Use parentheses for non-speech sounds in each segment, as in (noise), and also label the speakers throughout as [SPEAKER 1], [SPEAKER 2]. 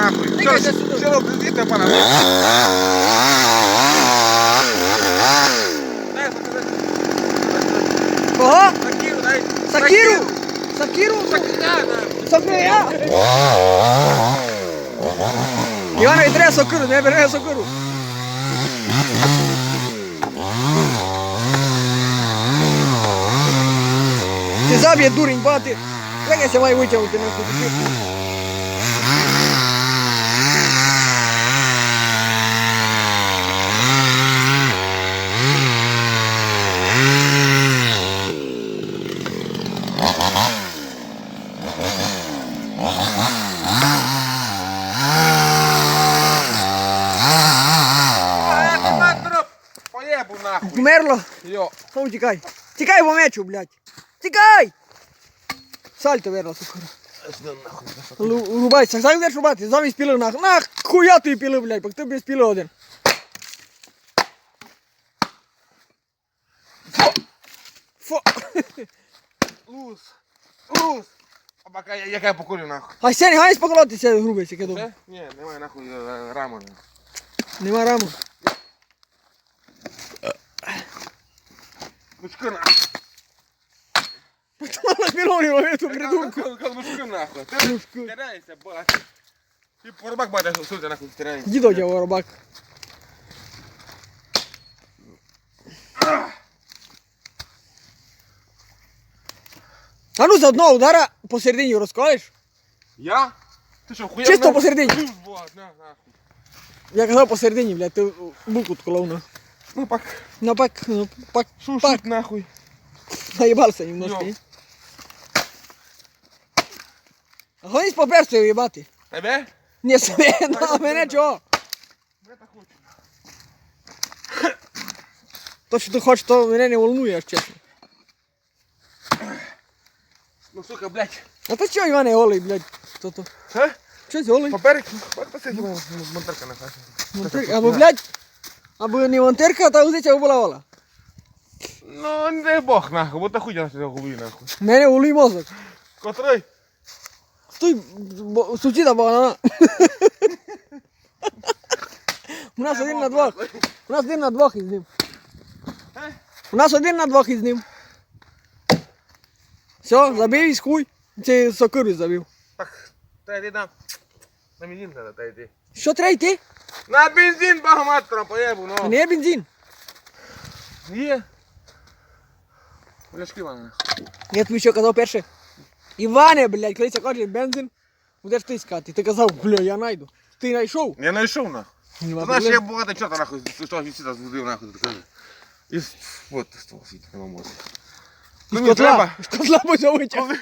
[SPEAKER 1] я кошу нахуй.
[SPEAKER 2] Тикайся сюди.
[SPEAKER 1] Що робити? Звідти пана. Дай,
[SPEAKER 2] Кого?
[SPEAKER 1] Сакіру, дай.
[SPEAKER 2] Сакіру? Сакіру?
[SPEAKER 1] Сакіра, дай.
[SPEAKER 2] Сокиря? Іванові треба сокиру, не бере сокиру. Ти заб'є дурень, бати. Трекайся має витягнути нахуй.
[SPEAKER 1] Поєбу
[SPEAKER 2] Вмерло.
[SPEAKER 1] Йо.
[SPEAKER 2] Ну, тікай. Тікай по мечу, блядь. Тікай! Сальто сукара. Лу- Рубайся, сам йдеш рубати, замість піли нах. Нах, хуя ти піли, блядь, бо ти без піли один. Фо.
[SPEAKER 1] Луз. Луз. А пока я, яка я покурю нахуй.
[SPEAKER 2] А сянь, гайсь поколотися, грубиться.
[SPEAKER 1] Це? Ні, немає нахуй е, раму.
[SPEAKER 2] Нема раму.
[SPEAKER 1] Лучку нахуй.
[SPEAKER 2] Мала мільйони ловив ту придумку.
[SPEAKER 1] Лучку нахуй. Стираєшся, бать. Ти порубак бачиш, ти нахуй стираєшся.
[SPEAKER 2] Дідо дядя воробак. А ну заодно удара посередині розколиш.
[SPEAKER 1] Я? Ти що, хуя?
[SPEAKER 2] Чисто посередині.
[SPEAKER 1] Вот.
[SPEAKER 2] Я казав посередині, блядь, ти буку тколов на.
[SPEAKER 1] Ну пак,
[SPEAKER 2] На пак, ну пак,
[SPEAKER 1] шушут
[SPEAKER 2] пак.
[SPEAKER 1] нахуй.
[SPEAKER 2] Наїбався немножко,
[SPEAKER 1] Йо.
[SPEAKER 2] Гонись по перцю їбати.
[SPEAKER 1] Тебе?
[SPEAKER 2] Ні, себе, (laughs) на мене чого?
[SPEAKER 1] Я так хочу.
[SPEAKER 2] То, що ти хочеш, то мене не волнує, аж чесно.
[SPEAKER 1] Ну, сука, блядь.
[SPEAKER 2] А то чого, Іване, голий, блядь? То то.
[SPEAKER 1] Е?
[SPEAKER 2] Щось голий.
[SPEAKER 1] Поперек? Посидь, монтерка нахуй.
[SPEAKER 2] Монтирка, або, блядь, або не монтирка, та вузиця була вола.
[SPEAKER 1] Ну, не дай Бог, нахуй, бо та хуйня на цього губі, нахуй.
[SPEAKER 2] Мене улий мозок.
[SPEAKER 1] Котрий?
[SPEAKER 2] Стой, бо- сусіда багана. У нас один на двох. У нас один на двох із ним.
[SPEAKER 1] Е?
[SPEAKER 2] У нас один на двох із ним. Все, забив із хуй. Це сокиру забив.
[SPEAKER 1] Так, та йди на... На бензин треба, та йди.
[SPEAKER 2] Що треба йти?
[SPEAKER 1] На бензин, багаматром, поєбу,
[SPEAKER 2] А
[SPEAKER 1] ну.
[SPEAKER 2] не є бензин.
[SPEAKER 1] Є. Бляшки вона.
[SPEAKER 2] Я тобі що казав перше. Іване, блядь, коли це хочеш бензин, будеш ти скати. Ти казав, бля, я найду. Ти знайшов.
[SPEAKER 1] Я знайшов.
[SPEAKER 2] Нема
[SPEAKER 1] знаєш,
[SPEAKER 2] проблем.
[SPEAKER 1] я багато чого нахуй, з того світа збудив, нахуй, ти. І от з того світа, не можу.
[SPEAKER 2] З
[SPEAKER 1] Мені треба,
[SPEAKER 2] з котла
[SPEAKER 1] коли-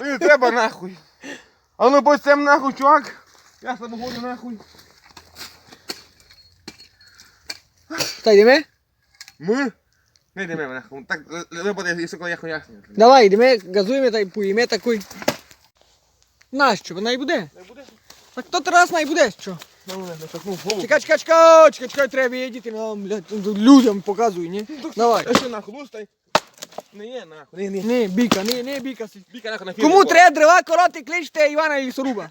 [SPEAKER 1] мені треба, нахуй. А ну цим нахуй, чувак. Я тобою ходжу, нахуй.
[SPEAKER 2] Та йдемо?
[SPEAKER 1] Ми? Не йдемо, нахуй. Так, ви буде, якщо коли я хуясні.
[SPEAKER 2] Давай, йдемо, газуємо та й поїмо такий. Нащо? Вона й буде.
[SPEAKER 1] Не буде?
[SPEAKER 2] Так то раз най буде, що?
[SPEAKER 1] Ну.
[SPEAKER 2] Чекай, чекай, чекай, чекай, чекай, треба їдіти нам, блядь, людям показуй, ні? Давай.
[SPEAKER 1] Що нахуй, лустай. Не є, нахуй. Не, не.
[SPEAKER 2] Не, біка, не, не, біка.
[SPEAKER 1] Біка, нахуй, на фільм.
[SPEAKER 2] Кому треба дрова короти, кличте Івана Лісоруба.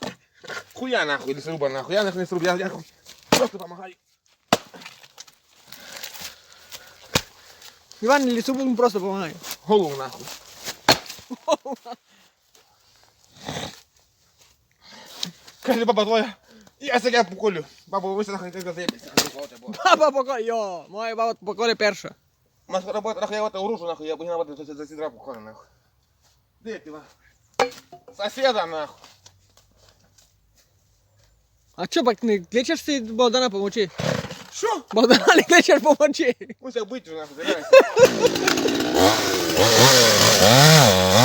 [SPEAKER 1] Хуя, нахуй, лісоруба, нахуй. Я, нахуй, не сруб, я, я, просто помагаю.
[SPEAKER 2] Іван Лісоруб йому просто допомагає.
[SPEAKER 1] Голову, нахуй. Каже, баба твоя. Я себе поколю. Бабу, ви нахуй, ти заєбися.
[SPEAKER 2] Баба поколе, йо, моя баба поколе перша.
[SPEAKER 1] Маш робота, нахуй, я вот уружу, нахуй, я буду работать за сидра поколю, нахуй. Де ти, нахуй? Соседа, нахуй.
[SPEAKER 2] А чо, бак, не кличеш ти Богдана помочи?
[SPEAKER 1] Що?
[SPEAKER 2] Богдана не кличеш помочи.
[SPEAKER 1] Ось я бить, нахуй, (laughs)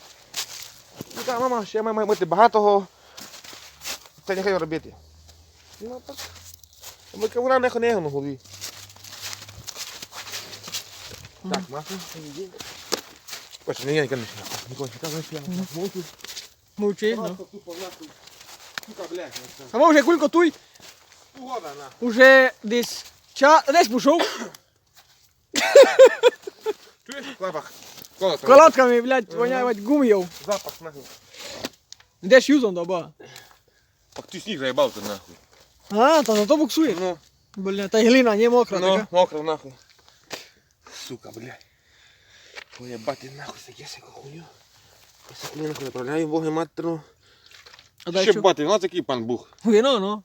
[SPEAKER 1] Ну так, мама, ще має мати багатого. Це нехай робити. Ну так. Ми кавуна не на голові. Так, масло. Ось, не я не конечно. Ніколи не кажу, що я мовчу.
[SPEAKER 2] Мовчи. ну.
[SPEAKER 1] Ну
[SPEAKER 2] А може кулько туй
[SPEAKER 1] Погода, нахуй.
[SPEAKER 2] уже десь ча... десь пішов
[SPEAKER 1] Чуєш запах? Колотка.
[SPEAKER 2] колодками, блядь, воняють гуміїв.
[SPEAKER 1] Запах, нахуй.
[SPEAKER 2] Йдеш юзом доба.
[SPEAKER 1] Ах ти сніг заїбав тут, нахуй.
[SPEAKER 2] А, та зато буксує.
[SPEAKER 1] Ну,
[SPEAKER 2] Бля, та й глина не мокра
[SPEAKER 1] ну,
[SPEAKER 2] така.
[SPEAKER 1] мокро, нахуй. Сука, блядь. Поєбати нахуй таке всяку хуйню. Ось нахуй направляю, боги матерну.
[SPEAKER 2] А дай
[SPEAKER 1] Ще
[SPEAKER 2] що?
[SPEAKER 1] бати, у такий пан Бух.
[SPEAKER 2] Вино, ну.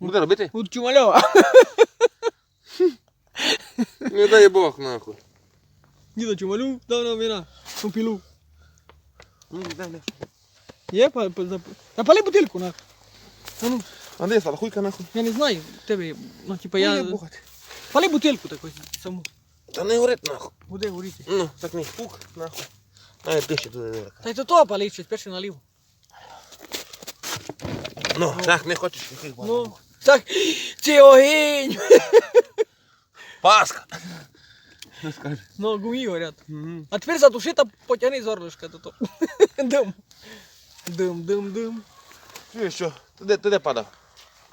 [SPEAKER 1] Буде робити?
[SPEAKER 2] От чумальова. (laughs)
[SPEAKER 1] Не дай Бог, нахуй.
[SPEAKER 2] Нам вина. Ну пілу.
[SPEAKER 1] Ну, дай, дай.
[SPEAKER 2] Є, па, па, зап... Запали бутилку, на. А ну,
[SPEAKER 1] А де стала хуйка, нахуй?
[SPEAKER 2] я не знаю, тебе, ну, типа
[SPEAKER 1] Я...
[SPEAKER 2] я...
[SPEAKER 1] бухать.
[SPEAKER 2] Пали бутилку таку саму.
[SPEAKER 1] Та не горить, нахуй.
[SPEAKER 2] Буде горіти.
[SPEAKER 1] Ну, так не пух, нахуй. А, пише туди, дурака.
[SPEAKER 2] Та й то то палить щось, перший налів.
[SPEAKER 1] Ну, так, не хочеш, буде.
[SPEAKER 2] Ну, так, це огінь.
[SPEAKER 1] Паска. Ну, скажи.
[SPEAKER 2] Ну, гумі горять.
[SPEAKER 1] Мгм.
[SPEAKER 2] А тепер затуши та потягни з горлышка то то. (laughs) Дим. Дим, дим, дим.
[SPEAKER 1] Чуєш, що? Ти де, ти де падав?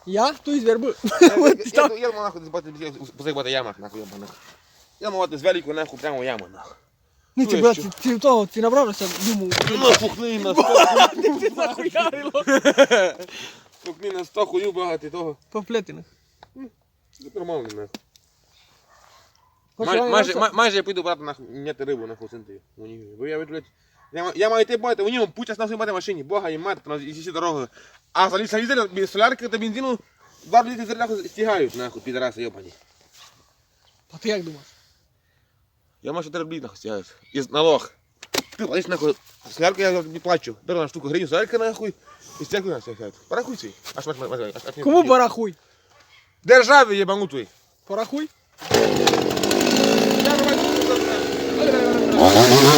[SPEAKER 2] Я? Ту із верби.
[SPEAKER 1] Я, я, (laughs)
[SPEAKER 2] От
[SPEAKER 1] я, я, нахуй, позаїбати ямах, нахуй, ябаних. Я мав з великою, нахуй, прямо в яму, нахуй.
[SPEAKER 2] Ну, ти, брат, ти, ти того, ти набрався думу.
[SPEAKER 1] Ну, пухни на сто,
[SPEAKER 2] Ти захуярило.
[SPEAKER 1] пухни (laughs) на сто хую багато того.
[SPEAKER 2] По плетинах.
[SPEAKER 1] Це нормально, нахуй.
[SPEAKER 2] Хоч
[SPEAKER 1] Май- Майже, май- майже я піду брати нахуй, м'яти рибу нахуй синти. У них, бо я, блядь, я, я маю йти бати, у нього путя на мати машині, бога і мати, на всі дороги. А за лізали без солярки та бензину, два літри нахуй стягають, нахуй, підараси йобані.
[SPEAKER 2] А ти як думаєш?
[SPEAKER 1] Я можу 4 рублі нахуй стягають. Із налог. Ти платиш нахуй, солярку я не плачу. Беру на штуку гривень солярки нахуй, і стягую на стягають. Порахуй цей. Аж, аж, аж, аж, аж, аж,
[SPEAKER 2] Кому порахуй?
[SPEAKER 1] Державі єбанутий.
[SPEAKER 2] Порахуй.
[SPEAKER 1] Oh, no, no, no.